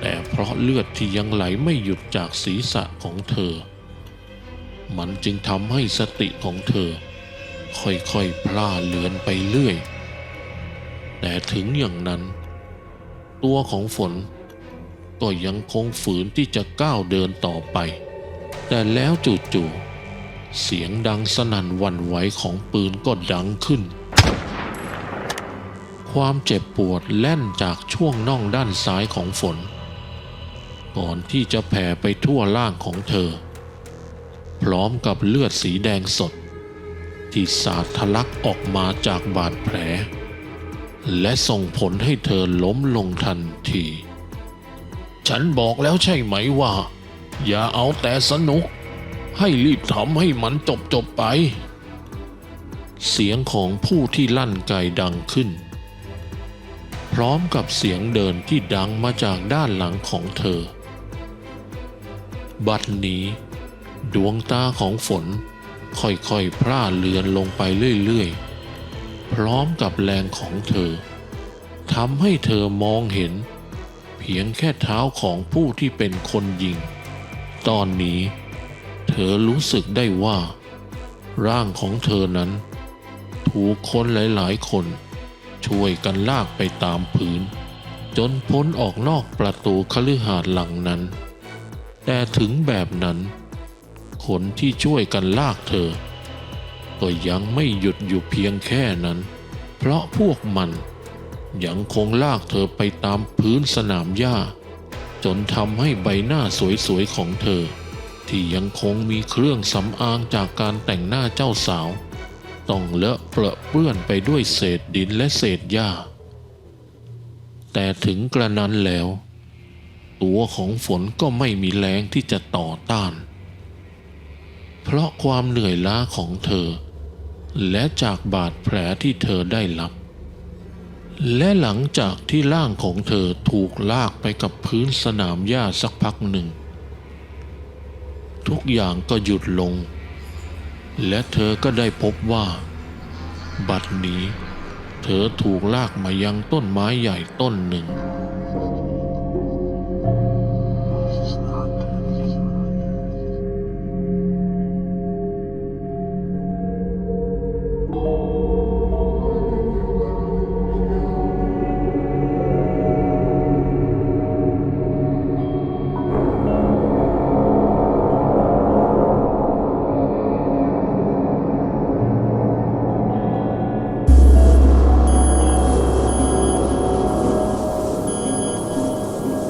แต่เพราะเลือดที่ยังไหลไม่หยุดจากศีรษะของเธอ มันจึงทำให้สติของเธอ ค่อยๆพล่าเลือนไปเรื่อย แต่ถึงอย่างนั้น ตัวของฝนก็ยังคงฝืนที่จะก้าวเดินต่อไป แต่แล้วจู่ๆเสียงดังสนั่นวันไหวของปืนก็ดังขึ้น ความเจ็บปวดแล่นจากช่วงน่องด้านซ้ายของฝน ก่อนที่จะแผ่ไปทั่วร่างของเธอ พร้อมกับเลือดสีแดงสด ที่สาดทะลักออกมาจากบาดแผล และส่งผลให้เธอล้มลงทันที ฉันบอกแล้วใช่ไหมว่า อย่าเอาแต่สนุก ให้รีบทำให้มันจบจบไป เสียงของผู้ที่ลั่นไกดังขึ้นพร้อมกับเสียงเดินที่ดังมาจากด้านหลังของเธอ บัดนี้ ดวงตาของฝนค่อยๆพร่าเลือนลงไปเรื่อยๆ พร้อมกับแรงของเธอทำให้เธอมองเห็น เพียงแค่เท้าของผู้ที่เป็นคนยิง ตอนนี้ เธอรู้สึกได้ว่า ร่างของเธอนั้น ถูกคนหลายๆคน ช่วยกันลากไปตามพื้น จนพ้นออกนอกประตูคฤหาสน์หลังนั้น แต่ถึงแบบนั้น คนที่ช่วยกันลากเธอ ก็ยังไม่หยุดอยู่เพียงแค่นั้น เพราะพวกมันยังคงลากเธอไปตามพื้นสนามหญ้า จนทำให้ใบหน้าสวยๆของเธอ ที่ยังคงมีเครื่องสำอางจากการแต่งหน้าเจ้าสาว ต้องเลอะเปรอะเปื้อนไปด้วยเศษดินและเศษหญ้า แต่ถึงกระนั้นแล้ว ตัวของฝนก็ไม่มีแรงที่จะต่อต้าน เพราะความเหนื่อยล้าของเธอ และจากบาดแผลที่เธอได้รับ และหลังจากที่ร่างของเธอถูกลากไปกับพื้นสนามหญ้าสักพักหนึ่ง ทุกอย่างก็หยุดลง และเธอก็ได้พบว่า บัดนี้ เธอถูกลากมายังต้นไม้ใหญ่ต้นหนึ่ง